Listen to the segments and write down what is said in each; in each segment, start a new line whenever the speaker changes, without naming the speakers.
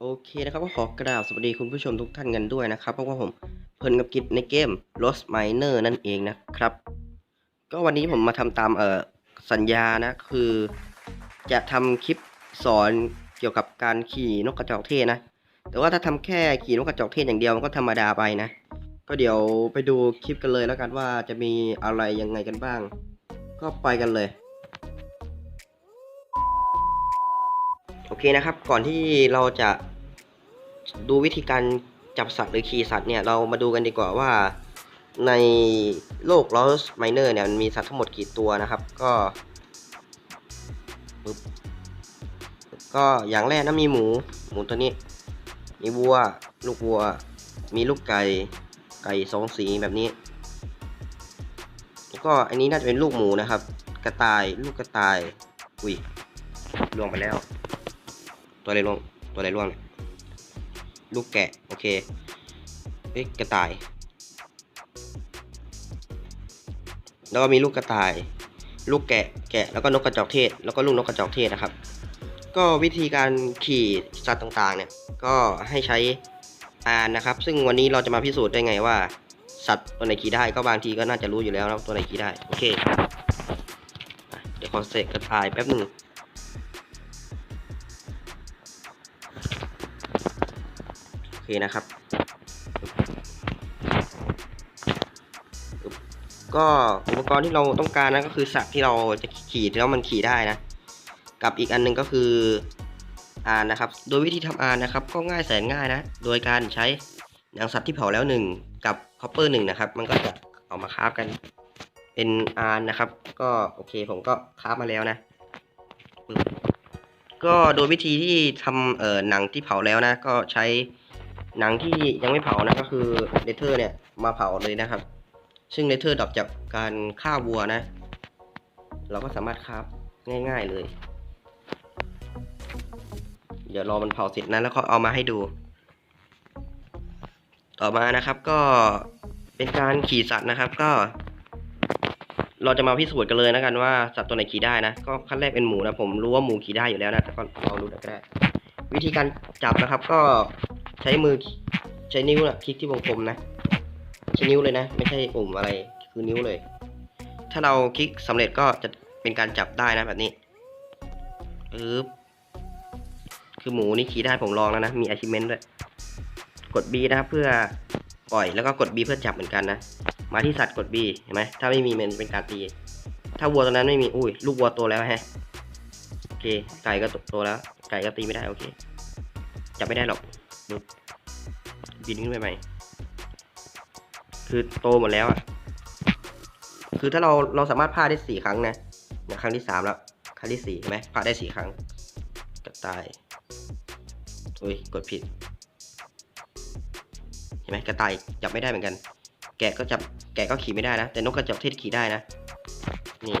โอเคนะครับก็ขอกราบสวัสดีคุณผู้ชมทุกท่านกันด้วยนะครับเพราะว่าผมเพลินกับกิจในเกม Lost Miner นั่นเองนะครับ ก็วันนี้ผมมาทำตามเอ่อสัญญานะคือ จะทำคลิปสอนเกี่ยวกับการขี่นกกระจอกเทศนะ แต่ว่าถ้าทำแค่ขี่นกกระจอกเทศอย่างเดียวมันก็ธรรมดาไปนะ ก็เดี๋ยวไปดูคลิปกันเลยแล้วกันว่าจะมีอะไรยังไงกันบ้าง ก็ไปกันเลย โอเคนะครับ ก่อนที่เราจะดูวิธีการจับสัตว์หรือขี่สัตว์เนี่ยเรามาดูกันดีกว่าว่าในโลก Lost Miner เนี่ยมันมีสัตว์ทั้งหมดกี่ตัวนะครับ ก็ก็อย่างแรกนะมีหมู หมูตัวนี้ มีวัว ลูกวัว มีลูกไก่ ไก่สองสีแบบนี้แล้วก็อันนี้น่าจะเป็นลูกหมูนะครับ กระต่าย ลูกกระต่าย อุ้ยลวงไปแล้ว ตัวอะไรล่วง ตัวอะไรล่วงเนี่ย ลูกแกะ โอเคเฮ้ยกระต่าย แล้วก็มีลูกกระต่าย ลูกแกะ แกะ แล้วก็นกกระจอกเทศ แล้วก็ลูกนกกระจอกเทศนะครับ ก็วิธีการขี่สัตว์ต่างๆ เนี่ย ก็ให้ใช้อานนะครับ ซึ่งวันนี้เราจะมาพิสูจน์ได้ไงว่าสัตว์ตัวไหนขี่ได้ก็บางทีก็น่าจะรู้อยู่แล้วนะตัวไหนขี่ได้ โอเค เดี๋ยวขอเสกกระต่ายแป๊บหนึ่ง เคนะครับก็อุปกรณ์ที่เราต้องการนะก็คือสัตว์ที่เราจะขี่แล้วมันขี่ได้นะ กับอีกอันหนึงก็คืออ่านนะครับ โดยวิธีทำอ่านนะครับ ก็ง่ายแสนง่ายนะ โดยการใช้หนังสัตว์ที่เผาแล้วหนึ่งกับคอปเปอร์หนึ่งนะครับ มันก็จะเอามาคราฟกันเป็นอานนะครับ ก็โอเคผมก็คราฟมาแล้วนะ ก็โดยวิธีที่ทำเอ่อหนังที่เผาแล้วนะ ก็ใช้ หนังที่ยังไม่เผานะก็คือเลเทอร์เนี่ยมาเผาเลยนะครับ ซึ่งเลเทอร์ดับจากการฆ่าวัวนะ เราก็สามารถคราฟง่าย ๆเลย เดี๋ยวรอมันเผาเสร็จนะแล้วก็เอามาให้ดู ต่อมานะครับก็เป็นการขี่สัตว์นะครับก็ เราจะมาพิสูจน์กันเลยนะกันว่าสัตว์ตัวไหนขี่ได้นะ ก็ขั้นแรกเป็นหมูนะผมรู้ว่าหมูขี่ได้อยู่แล้วนะแต่ก็ลองดูน่อยก็ได้วิธีการจับนะครับก็ ใช้มือใช้นิ้วนะคลิกที่วงกลมนะใช้นิ้วเลยนะ ไม่ใช่ปุ่มอะไรคือนิ้วเลย ถ้าเราคลิกสำเร็จก็จะเป็นการจับได้นะแบบนี้ปึ๊บคือหมูนี่ขี่ได้ผมลองแล้วนะ มี achievement ด้วย กด B นะครับเพื่อปล่อยแล้วก็กด B เพื่อจับเหมือนกันนะ มาที่สัตว์กด B เห็นไหมถ้าไม่มีมันเป็นการตี ถ้าวัวตัวนั้นไม่มี อุ้ย ลูกวัวโตแล้วฮะโอเค ไก่ก็โตแล้ว ไก่ก็ตีไม่ได้ โอเค จับไม่ได้หรอก ปึ๊บบินขึ้นไปใหม่ คือโตหมดแล้วอะ คือถ้าเราเราสามารถพาได้สี่ครั้งนะเนี่ยครั้งที่สามแล้ว ครั้งที่สี่ไหมพาได้สี่ครั้งกะตายอุ้ยกดผิด เห็นไหมกระต่ายจับไม่ได้เหมือนกัน แกะก็จับแกะก็ขี่ไม่ได้นะ แต่นกกระจอกเทศขี่ได้นะ นี่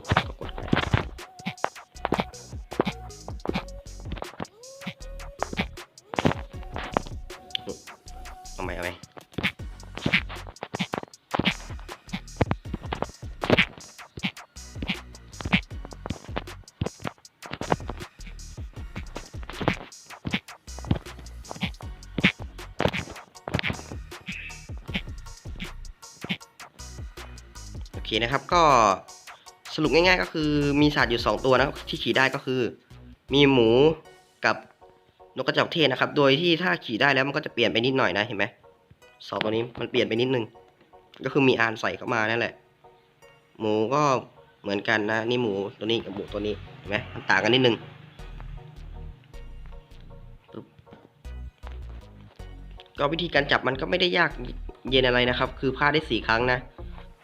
ก็กดไปเอาไหมเอาไหมโอเคนะครับก็สรุปง่ายๆก็คือมีสัตว์อยู่ 2 ตัวนะที่ขี่ได้ก็คือ มีหมูกับ นกกระจอกเทศนะครับ โดยที่ถ้าขี่ได้แล้วมันก็จะเปลี่ยนไปนิดหน่อยนะเห็นไหมสองตัวนี้มันเปลี่ยนไปนิดนึง ก็คือมีอานใส่เข้ามานั่นแหละ หมูก็เหมือนกันนะนี่หมูตัวนี้กับหมูตัวนี้เห็นไหมมันต่างกันนิดนึงปึ๊บก็วิธีการจับมันก็ไม่ได้ยากเย็นอะไรนะครับ คือพลาดได้สี่ครั้งนะ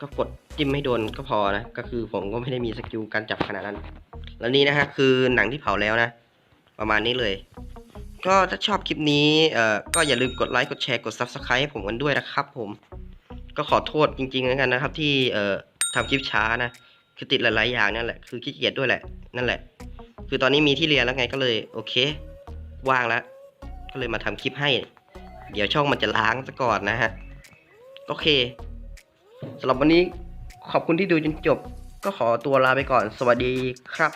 ก็กดจิ้มให้โดนก็พอนะ ก็คือผมก็ไม่ได้มีสกิลการจับขนาดนั้น แล้วนี่นะฮะคือหนังที่เผาแล้วนะ ประมาณนี้เลย ก็ถ้าชอบคลิปนี้เอ่อก็อย่าลืมกดไลค์กดแชร์กด Subscribe ให้ผมกันด้วยนะครับ ผม ก็ขอโทษจริงๆแล้วกันนะครับ ที่เอ่อทำคลิปช้านะคือติดหลายๆอย่างนั่นแหละคือขี้เกียจด้วยแหละนั่นแหละ คือตอนนี้มีที่เรียนแล้วไงก็เลย โอเค ว่างแล้วก็เลยมาทำคลิปให้ เดี๋ยวช่องมันจะล้างซะก่อนนะฮะโอเคสำหรับวันนี้ขอบคุณที่ดูจนจบ ก็ขอตัวลาไปก่อน สวัสดีครับ